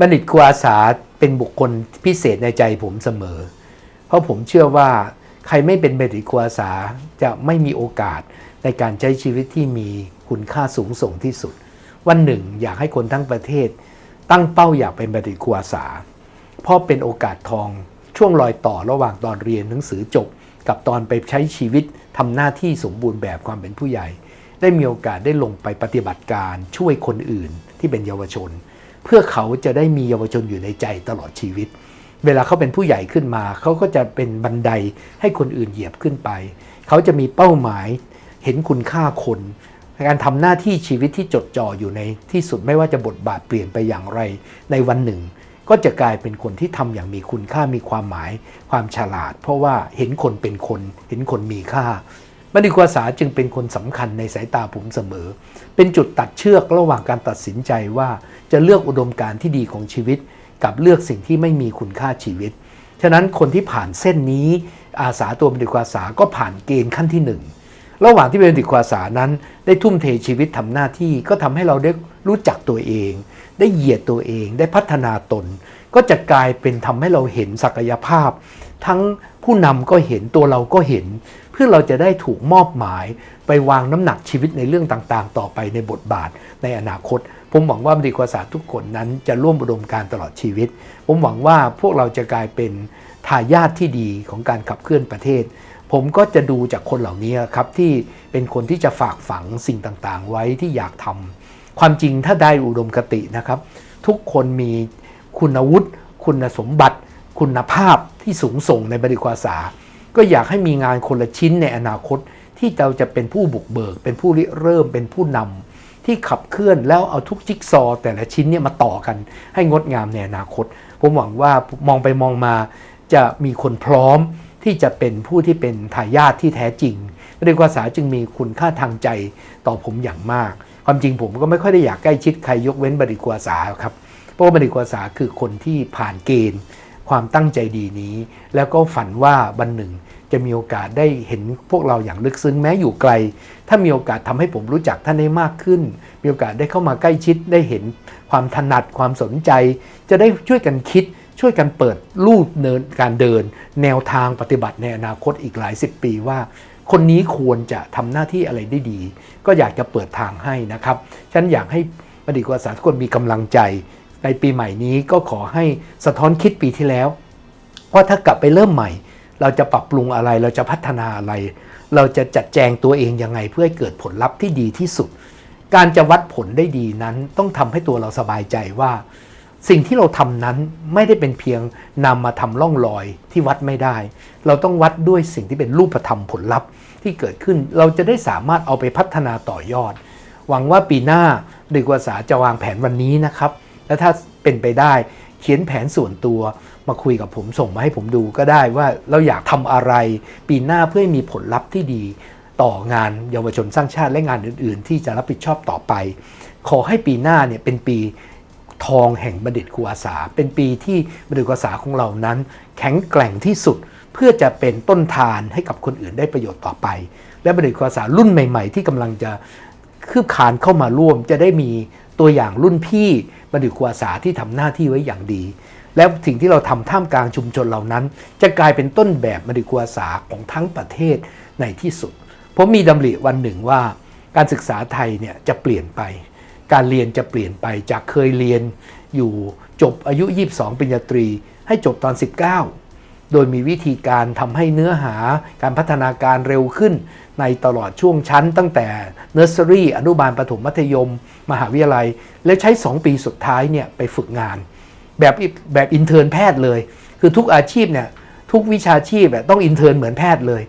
บัณฑิตครูอาสาเป็นบุคคลพิเศษในใจผมเสมอ เพราะผมเชื่อว่าใครไม่เป็นบัณฑิตครูอาสาจะไม่มีโอกาสในการใช้ชีวิตที่มีคุณค่าสูงส่งที่สุด วันหนึ่งอยากให้คนทั้งประเทศ ตั้งเป้าอยากเป็นบัณฑิตครูอาสา เพราะเป็นโอกาสทองช่วงรอยต่อระหว่างตอนเรียนหนังสือจบ กับตอนไปใช้ชีวิตทำหน้าที่สมบูรณ์แบบความเป็นผู้ใหญ่ ได้มีโอกาสได้ลงไปปฏิบัติการช่วยคนอื่นที่เป็นเยาวชน เพื่อเขาจะได้มีเยาวชนอยู่ในใจตลอดชีวิต เวลาเขาเป็นผู้ใหญ่ขึ้นมา เขาก็จะเป็นบันไดให้คนอื่นเหยียบขึ้นไป เขาจะมีเป้าหมายเห็นคุณค่าคนการทำหน้าที่ชีวิตที่จดจ่ออยู่ในที่สุดไม่ว่าจะบทบาทเปลี่ยนไปอย่างไร ในวันหนึ่ง ก็จะกลายเป็นคนที่ทำอย่างมีคุณค่ามีความหมาย ความฉลาด เพราะว่าเห็นคนเป็นคน เห็นคนมีค่า บัณฑิตกวาสาจึงเป็นคนสำคัญในสายตาผมเสมอ เป็นจุดตัดเชือกระหว่างการตัดสินใจว่าจะเลือกอุดมการณ์ที่ดีของชีวิต กับเลือกสิ่งที่ไม่มีคุณค่าชีวิต ฉะนั้นคนที่ผ่านเส้นนี้อาสาตัวบัณฑิตกวาสาก็ผ่านเกณฑ์ขั้นที่หนึ่งระหว่างที่เป็นบัณฑิตกวาสานั้น ได้ทุ่มเทชีวิตทำหน้าที่ก็ทำให้เราได้รู้จักตัวเอง ได้เหยียดตัวเองได้พัฒนาตน ก็จะกลายเป็นทำให้เราเห็นศักยภาพ ทั้งผู้นำก็เห็นตัวเราก็เห็น เพื่อเราจะได้ถูกมอบหมายไปวางน้ำหนักชีวิตในเรื่องต่างๆ ต่อไปในบทบาทในอนาคต ผมหวังว่าบัณฑิตกวาสทุกคนนั้นจะร่วมอุดมการตลอดชีวิต ผมหวังว่าพวกเราจะกลายเป็นทายาทที่ดีของการขับเคลื่อนประเทศ ผมก็จะดูจากคนเหล่านี้ครับที่เป็นคนที่จะฝากฝังสิ่งต่างๆ ไว้ที่อยากทำความจริงถ้าได้อุดมคตินะครับ ทุกคนมีคุณวุฒิคุณสมบัติ คุณภาพที่สูงส่งในบริกวาสา ก็อยากให้มีงานคนละชิ้นในอนาคต ที่เราจะเป็นผู้บุกเบิก เป็นผู้ริเริ่มเป็นผู้นำที่ขับเคลื่อนแล้วเอาทุกจิ๊กซอ แต่ละชิ้นเนี่ยมาต่อกัน ให้งดงามในอนาคต ผมหวังว่ามองไปมองมาจะมีคนพร้อมที่จะเป็นผู้ที่เป็นทายาทที่แท้จริงบริกว่าสาจึงมีคุณค่าทางใจต่อผมอย่างมาก ความจริงผมก็ไม่ค่อยได้อยากใกล้ชิดใครยกเว้นบริกวาสาครับ เพราะบริกวาสาคือคนที่ผ่านเกณฑ์ ความตั้งใจดีนี้ แล้วก็ฝันว่าวันหนึ่ง จะมีโอกาสได้เห็นพวกเราอย่างลึกซึ้งแม้อยู่ไกล ถ้ามีโอกาสทำให้ผมรู้จักท่านได้มากขึ้น มีโอกาสได้เข้ามาใกล้ชิดได้เห็นความถนัดความสนใจ จะได้ช่วยกันคิดช่วยกันเปิดรูปเนินการเดิน แนวทางปฏิบัติในอนาคตอีกหลายสิบปีว่า คนนี้ควรจะทำหน้าที่อะไรได้ดี ก็อยากจะเปิดทางให้นะครับฉันอยากให้บัณฑิตกวาสาทุกคนมีกำลังใจ ในปีใหม่นี้ก็ขอให้สะท้อนคิดปีที่แล้วว่าถ้ากลับไปเริ่มใหม่ เราจะปรับปรุงอะไรเราจะพัฒนาอะไร เราจะจัดแจงตัวเองยังไงเพื่อให้เกิดผลลัพธ์ที่ดีที่สุด การจะวัดผลได้ดีนั้นต้องทำให้ตัวเราสบายใจว่า สิ่งที่เราทำนั้นไม่ได้เป็นเพียงนำมาทำล่องรอยที่วัดไม่ได้ เราต้องวัดด้วยสิ่งที่เป็นรูปธรรมผลลัพธ์ที่เกิดขึ้น เราจะได้สามารถเอาไปพัฒนาต่อยอด หวังว่าปีหน้าดึกวาสาจะวางแผนวันนี้นะครับ และถ้าเป็นไปได้เขียนแผนส่วนตัวมาคุยกับผมส่งมาให้ผมดูก็ได้ว่าเราอยากทำอะไร ปีหน้าเพื่อให้มีผลลัพธ์ที่ดีต่องานเยาวชนสร้างชาติและงานอื่น ๆ ที่จะรับผิดชอบต่อไป ขอให้ปีหน้าเนี่ยเป็นปีทองแห่งบัณฑิตครูอาสา เป็นปีที่บัณฑิตครูอาสาของเรานั้น แข็งแกร่งที่สุดเพื่อจะเป็นต้นทานให้กับคนอื่นได้ประโยชน์ต่อไป และบัณฑิตครูอาสารุ่นใหม่ ๆ ที่กำลังจะคืบคานเข้ามาร่วมจะได้มี ตัวอย่างรุ่นพี่บัณฑิตครูอาสาที่ทำหน้าที่ไว้อย่างดี แล้วสิ่งที่เราทำท่ามกลางชุมชนเหล่านั้น จะกลายเป็นต้นแบบบัณฑิตครูอาสาของทั้งประเทศในที่สุด ผมมีดำริวันหนึ่งว่า การศึกษาไทยเนี่ยจะเปลี่ยนไป การเรียนจะเปลี่ยนไปจากเคยเรียนอยู่จบอายุ 22ปริญญาตรี ให้จบตอน 19 โดยมีวิธีการทำให้เนื้อหาการพัฒนาการเร็วขึ้น ในตลอดช่วงชั้นตั้งแต่เนอร์เซอรี่อนุบาลประถมมัธยม มหาวิทยาลัย และใช้ 2 ปีสุดท้ายเนี่ยไปฝึกงาน แบบแบบอินเทอร์นแพทย์เลย คือทุกอาชีพเนี่ยทุกวิชาชีพแบบต้องอินเทอร์นเหมือนแพทย์เลย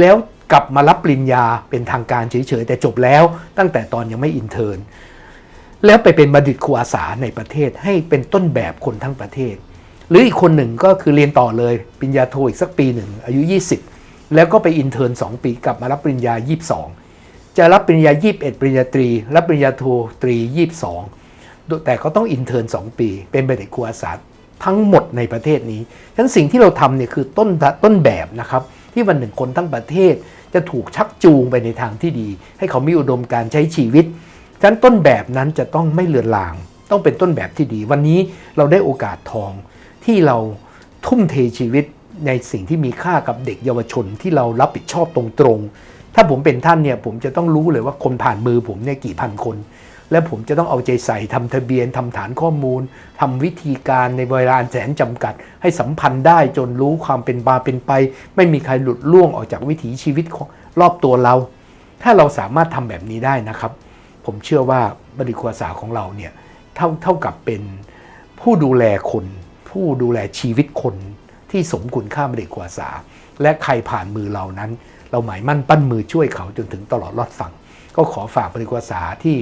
แล้วกลับมารับปริญญาเป็นทางการเฉยๆ แต่จบแล้วตั้งแต่ตอนยังไม่อินเทอร์นแล้วไปเป็นบัณฑิตครูอาสาในประเทศให้เป็นต้นแบบคนทั้งประเทศ หรืออีกคนหนึ่งก็คือเรียนต่อเลยปริญญาโทอีกสักปีหนึ่งอายุ 20 แล้วก็ไปอินเทอร์น2ปีกลับมารับปริญญา 22 จะรับปริญญา 21 ปริญญาตรี รับปริญญาโทตรี 22 แต่เขาต้องอินเทอร์น2ปี เป็นบัณฑิตครูอาสาทั้งหมดในประเทศนี้ฉะนั้นสิ่งที่เราทำเนี่ยคือต้นต้นแบบนะครับ ที่วันหนึ่งคนทั้งประเทศจะถูกชักจูงไปในทางที่ดี ให้เขามีอุดมการใช้ชีวิตฉะนั้นต้นแบบนั้นจะต้องไม่เลือนลาง ต้องเป็นต้นแบบที่ดี วันนี้เราได้โอกาสทอง ที่เราทุ่มเทชีวิตในสิ่งที่มีค่ากับเด็กเยาวชนที่เรารับผิดชอบตรงๆ ถ้าผมเป็นท่านเนี่ยผมจะต้องรู้เลยว่าคนผ่านมือผมเนี่ยกี่พันคน และผมจะต้องเอาใจใส่ทำทะเบียนทำฐานข้อมูลทำวิธีการในเวลาแสนจำกัด ให้สัมพันธ์ได้จนรู้ความเป็นบาเป็นไป ไม่มีใครหลุดล่วงออกจากวิถีชีวิตรอบตัวเรา ถ้าเราสามารถทำแบบนี้ได้นะครับ ผมเชื่อว่าบริควาสาของเราเนี่ยเท่าเท่ากับเป็นผู้ดูแลคน ผู้ดูแลชีวิตคนที่สมคุณค่าบริควาสา และใครผ่านมือเรานั้น เราหมายมั่นปั้นมือช่วยเขาจนถึงตลอดรอดฝั่ง ก็ขอฝากบริควาสาที่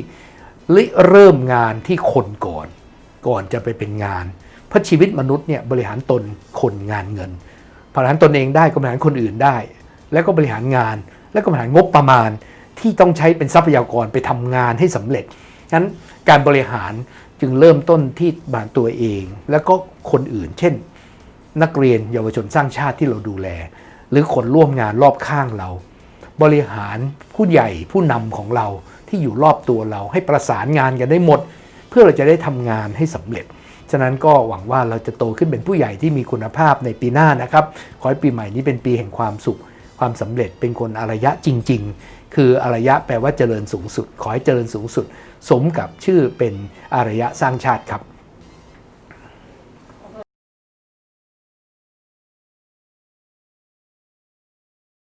ริเริ่มงานที่คนก่อน ก่อนจะไปเป็นงาน เพราะชีวิตมนุษย์เนี่ยบริหารตนคนงานเงินบริหารตนเองได้ก็บริหารคนอื่นได้ แล้วก็บริหารงาน แล้วก็บริหารงบประมาณที่ต้องใช้เป็นทรัพยากรไปทำงานให้สำเร็จงั้นการบริหาร จึงเริ่มต้นที่บานตัวเอง แล้วก็คนอื่น เช่น นักเรียนเยาวชนสร้างชาติที่เราดูแล หรือคนร่วมงานรอบข้างเรา บริหารผู้ใหญ่ผู้นำของเราที่อยู่รอบตัวเราให้ประสานงานกันได้หมด เพื่อเราจะได้ทำงานให้สำเร็จฉะนั้นก็หวังว่าเราจะโตขึ้นเป็นผู้ใหญ่ที่มีคุณภาพในปีหน้านะครับ ขอให้ปีใหม่นี้เป็นปีแห่งความสุข ความสำเร็จเป็นคนอารยะจริง ๆ คืออารยะแปลว่าเจริญสูงสุด ขอให้เจริญสูงสุด สมกับชื่อเป็นอารยะสร้างชาติครับ